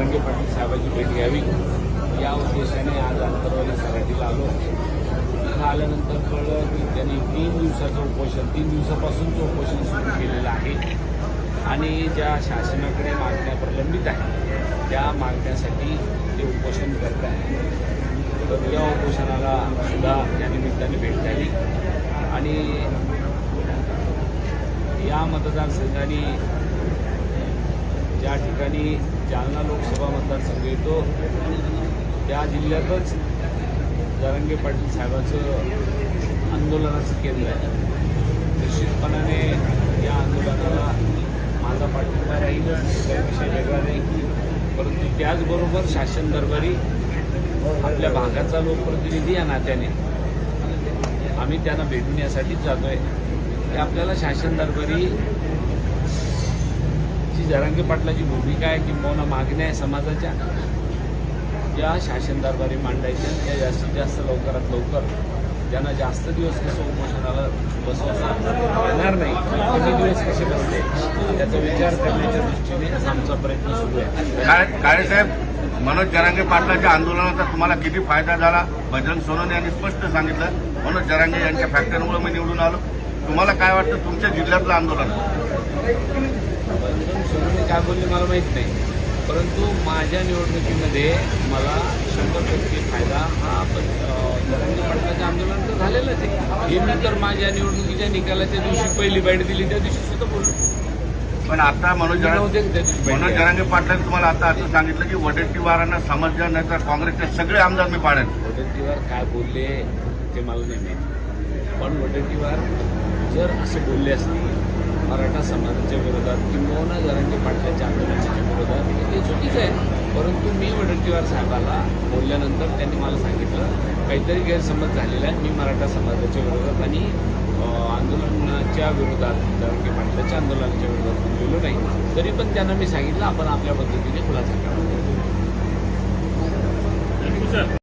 जरांगे पाटील साहेबांची भेट घ्यावी. या उद्देशाने आज अंतरवाली सराठीला आलो. तिथं आल्यानंतर कळलं की त्यांनी तीन दिवसाचं उपोषण तीन दिवसापासूनचं उपोषण सुरू केलेलं आहे. आणि ज्या शासनाकडे मागण्या प्रलंबित आहेत त्या मागण्यासाठी ते उपोषण करत आहे तर या उपोषणाला सुद्धा या निमित्ताने भेट झाली. आणि या मतदारसंघाने ज्या ठिकाणी जालना लोकसभा मतदारसंघ येतो त्या जिल्ह्यातच जरांगे पाटील साहेबाचं आंदोलनाचं केंद्र आहे. निश्चितपणाने या आंदोलनाला माझा पाठिंबा राहीलच काही विषय वेगळा नाही. परंतु त्याचबरोबर शासन दरबारी आपल्या भागाचा लोकप्रतिनिधी या नात्याने आम्ही त्यांना भेटून यासाठीच आहे की आपल्याला शासन दरबारी जी जरांगे पाटलाची भूमिका आहे किंवा मागण्या आहे समाजाच्या? ज्या शासनदारद्वारे मांडायच्या त्या जास्तीत जास्त लवकरात लवकर ज्यांना जास्त दिवस कसं उपोषणाला बसवता येणार नाही कमी दिवस कसे बसले त्याचा विचार करण्याच्या दृष्टीने आमचा प्रयत्न सुरू आहे. काळेसाहेब मनोज जरांगे पाटलाच्या आंदोलनाचा तुम्हाला किती फायदा झाला? बजरंग सोनवणे यांनी स्पष्ट सांगितलं. मनोज जरांगे यांच्या फॅक्टरीमुळे मी निवडून आलो. तुम्हाला काय वाटतं तुमच्या जिल्ह्यातलं आंदोलन? बंधन सोडून काय बोलले मला माहीत नाही. परंतु माझ्या निवडणुकीमध्ये मला शंभर टक्के फायदा हा पण जरांगे पाटलाच्या आंदोलन तर झालेलंच आहे. हे मी तर माझ्या निवडणुकीच्या निकालाच्या दिवशी पहिली बाईट दिली त्या दिवशी सुद्धा बोललो. पण आता मनोज मनोज जरांगे पाटलांनी तुम्हाला आता असं सांगितलं की वडेट्टीवारांना समजलं नाही तर काँग्रेसचे सगळे आमदार मी पाडेन वडट्टीवार काय बोलले ते मला नाही माहिती. पण वडट्टीवार जर असे बोलले असते मराठा समाजाच्या विरोधात किंबहुना जरांगे पाटलाच्या आंदोलनाच्या विरोधात ते चुकीचं आहे परंतु मी वडट्टीवार साहेबाला बोलल्यानंतर त्यांनी मला सांगितलं काहीतरी गैरसमज झालेला आहे. मी मराठा समाजाच्या विरोधात आणि आंदोलनाच्या विरोधात जरांगे पाटलाच्या आंदोलनाच्या विरोधात बोललेलो नाही. तरी पण त्यांना मी सांगितलं आपण आपल्या पद्धतीने खुलासा करा.